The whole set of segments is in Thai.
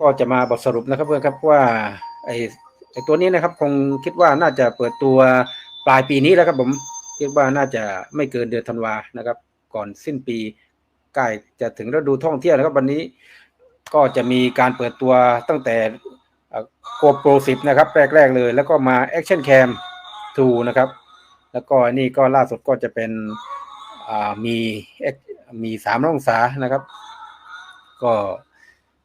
ก็จะมาบทสรุปนะครับเพื่อนครับว่าไอไอตัวนี้นะครับ คงคิดว่าน่าจะเปิดตัวปลายปีนี้แล้วครับผมคิดว่าน่าจะไม่เกินเดือนธันวานะครับ ก่อนสิ้นปีใกล้จะถึงฤดูท่องเที่ยวนะครับวันนี้ก็จะมีการเปิดตัวตั้งแต่โกโปร10 นะครับ แรก ๆ เลย แล้วก็มา Action Cam 2 นะครับ แล้วก็นี่ก็ล่าสุดก็จะเป็นมีมีสามองศานะครับ ก็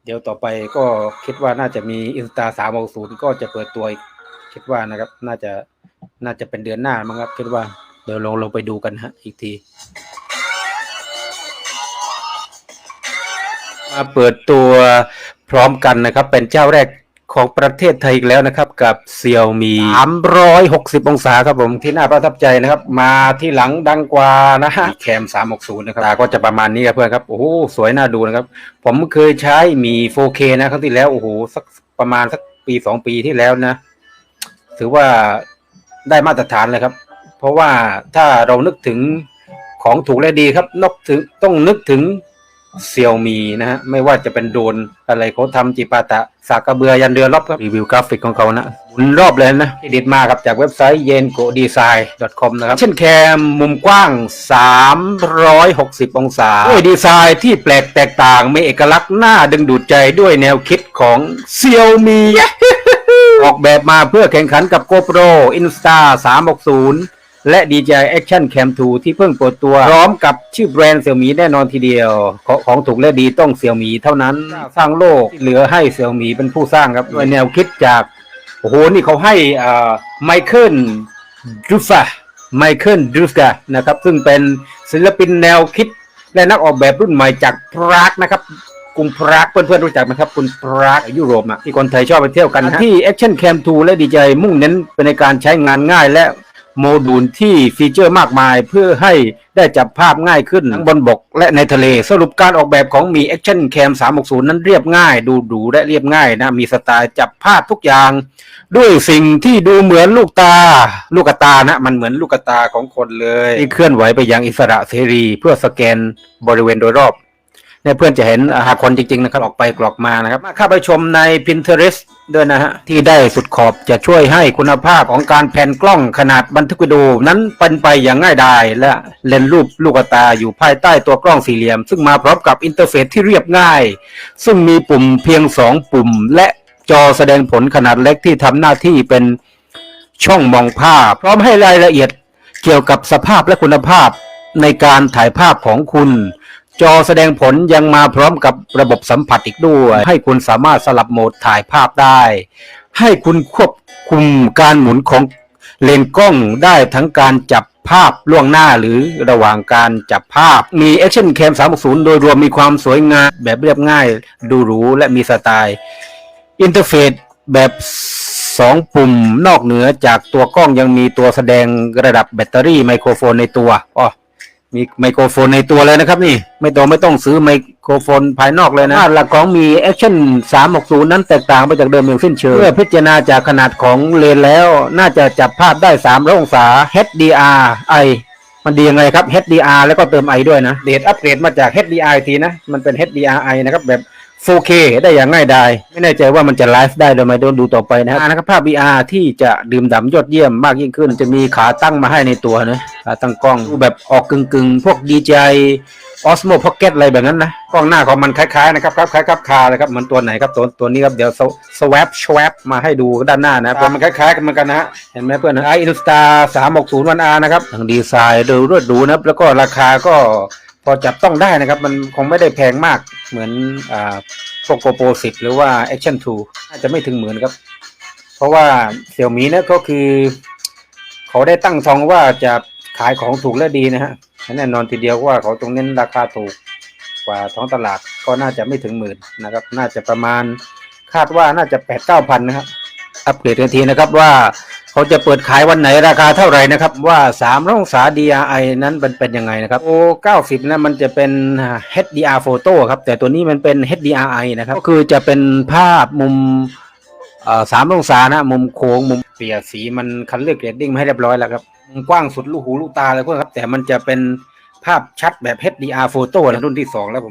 เดี๋ยวต่อไปก็คิดว่าน่าจะมีอินสตาสามศูนย์ก็จะเปิดตัวอีกคิดว่านะครับ น่าจะน่าจะเป็นเดือนหน้ามั้งครับ คิดว่าเดี๋ยวลองลงไปดูกันฮะอีกทีมาเปิดตัวพร้อมกันนะครับ เป็นเจ้าแรก ของประเทศไทยอีกแล้วนะครับ กับเซี่ยวมี 360 องศาครับผมที่น่าประทับใจนะครับ มาที่หลังดังกว่านะฮะแคม 360 นะครับตาก็จะประมาณนี้ครับเพื่อนครับ โอ้โห สวยน่าดูนะครับ ผมเคยใช้มี 4K นะครั้งที่แล้ว โอ้โห สักประมาณสักปี 2 ปีที่แล้วนะ ถือว่าได้มาตรฐานเลยครับ เพราะว่าถ้าเรานึกถึงของถูกและดีครับนกถึงต้องนึกถึง เซี่ยวมีนะฮะไม่ว่าจะเป็นโดรนอะไรเขาทำจิปาตะ สากกระเบือยันเรือรบครับรีวิวกราฟิกของเขานะหมุนรอบเลยนะที่ดิดมากครับจากเว็บไซต์ yenko design com นะครับ เช่นแคมมุมกว้าง 360 องศา ด้วยดีไซน์ที่แปลกแตกต่างมีเอกลักษณ์น่าดึงดูดใจด้วยแนวคิดของเซี่ยวมีออกแบบมาเพื่อแข่งขันกับ GoPro Insta 360 และ DJI Action Cam 2 ที่เพิ่งเปิดตัว พร้อมกับชื่อแบรนด์เสี่ยมีแน่นอนทีเดียว ของของถูกและดีต้องเสี่ยมีเท่านั้น สร้างโลกที่เหลือให้เสี่ยมีเป็นผู้สร้างครับด้วยแนวคิดจากโอ้โหนี่เขาให้ไมเคิลดูฟาไมเคิลดูฟกานะครับ ซึ่งเป็นศิลปินแนวคิดและนักออกแบบรุ่นใหม่จากปรากนะครับกรุงปรากเพื่อนๆรู้จักไหมครับคุณปรากยุโรปอะที่คนไทยชอบไปเที่ยวกันนะที่ Action Cam 2 และ DJI มุ่งเน้นเป็นในการใช้งานง่ายและ โมดูลที่ฟีเจอร์มากมายเพื่อให้ได้จับภาพง่ายขึ้นทั้งบนบกและในทะเล สรุปการออกแบบของมี Action Cam 360 นั้นเรียบง่าย ดูดูและเรียบง่ายนะ มีสไตล์จับภาพทุกอย่าง ด้วยสิ่งที่ดูเหมือนลูกตา ลูกตานะ มันเหมือนลูกตาของคนเลยที่เคลื่อนไหวไปอย่างอิสระเสรี เพื่อสแกนบริเวณโดยรอบเนี่ยเพื่อนจะเห็นหาคนจริงๆนะครับออกไปกรอกมานะครับมาเข้าไปชมใน Pinterest ด้วยนะฮะที่ได้สุดขอบจะช่วยให้คุณภาพของการแผ่นกล้องขนาดบันทึกวิดีโอนั้นเป็นไปอย่างง่ายดายและเลนส์รูปลูกตาอยู่ภายใต้ตัวกล้องสี่เหลี่ยม ซึ่งมาพร้อมกับอินเทอร์เฟซที่เรียบง่าย ซึ่งมีปุ่มเพียง 2 ปุ่ม และจอแสดงผลขนาดเล็กที่ทำหน้าที่เป็นช่องมองภาพ พร้อมให้รายละเอียดเกี่ยวกับสภาพและคุณภาพในการถ่ายภาพของคุณ จอแสดงผลยังมาพร้อมกับระบบสัมผัสอีกด้วย ให้คุณสามารถสลับโหมดถ่ายภาพได้ ให้คุณควบคุมการหมุนของเลนส์กล้องได้ทั้งการจับภาพล่วงหน้าหรือระหว่างการจับภาพ มี Action Cam 360 โดยรวมมีความสวยงามแบบเรียบง่าย ดูหรูและมีสไตล์อินเทอร์เฟซแบบสองปุ่มนอกเหนือจากตัวกล้องยังมีตัวแสดงระดับแบตเตอรี่ไมโครโฟนในตัวอ๋อ มีไมโครโฟนในตัวเลยนะครับ นี่ ไม่ต้องไม่ต้องซื้อไมโครโฟนภายนอกเลยนะหลักของมี Action 360 นั้นแตกต่างไปจากเดิมอย่างสิ้นเชิงเมื่อพิจารณาจากขนาดของเลนส์แล้ว น่าจะจับภาพได้300องศา HDR I มันดียังไงครับ HDR แล้วก็เติม I ด้วยนะเดทอัปเกรดมาจาก HDR อีกทีนะ มันเป็น HDR I นะครับแบบ 4K ได้อย่างง่ายดายไม่แน่ใจว่ามันจะไลฟ์ได้หรือไม่ต้องดูต่อไปนะครับอ่านะครับภาพ VR ที่จะดื่มด่ำยอดเยี่ยมมากยิ่งขึ้น จะมีขาตั้งมาให้ในตัวนะขาตั้งกล้องดูแบบออกกึ่งๆพวก DJI Osmo Pocket อะไรแบบนั้นนะ กล้องหน้าของมันคล้ายๆนะครับครับคล้ายกับคาเลยครับเหมือนตัวไหนครับตัวตัวนี้ครับเดี๋ยว swap swap มาให้ดูด้านหน้านะตัวมันคล้ายๆกันเหมือนกันนะฮะเห็นไหมเพื่อนนะไออินสตา360วันอานะครับทั้งดีไซน์ดูรวดดูนะครับแล้วก็ราคาก็พอจับต้องได้นะครับ มันคงไม่ได้แพงมาก เหมือนอ่าพวกโกโปสิหรือว่า Action 2น่าจะไม่ถึงหมื่นครับ เพราะว่าเสี่ยวมีเนี่ยก็คือ เขาได้ตั้งทองว่าจะขายของถูกและดีนะฮะแน่นอนทีเดียวว่าเขาตรงเน้นราคาถูกกว่าท้องตลาดก็น่าจะไม่ถึงหมื่นนะครับ น่าจะประมาณคาดว่าน่าจะแปดเก้าพันนะครับ อัปเกรดทันทีนะครับว่า เขาจะเปิดขายวันไหนราคาเท่าไหร่นะครับ ว่า3องศา DRI นั้นเป็นเป็นยังไงนะครับโอ้90นะมันจะเป็น HDR photo ครับ แต่ตัวนี้มันเป็น HDRI นะครับ ก็คือจะเป็นภาพมุมเอ่อสามองศานะมุมโค้งมุมเปลี่ยสีมันคันเลือกเกรดดิ้งมาให้เรียบร้อยแล้วครับมุมกว้างสุดลูกหูลูกตาเลยพวกครับ แต่มันจะเป็นภาพชัดแบบ HDR photo นะรุ่นที่สองแล้วผม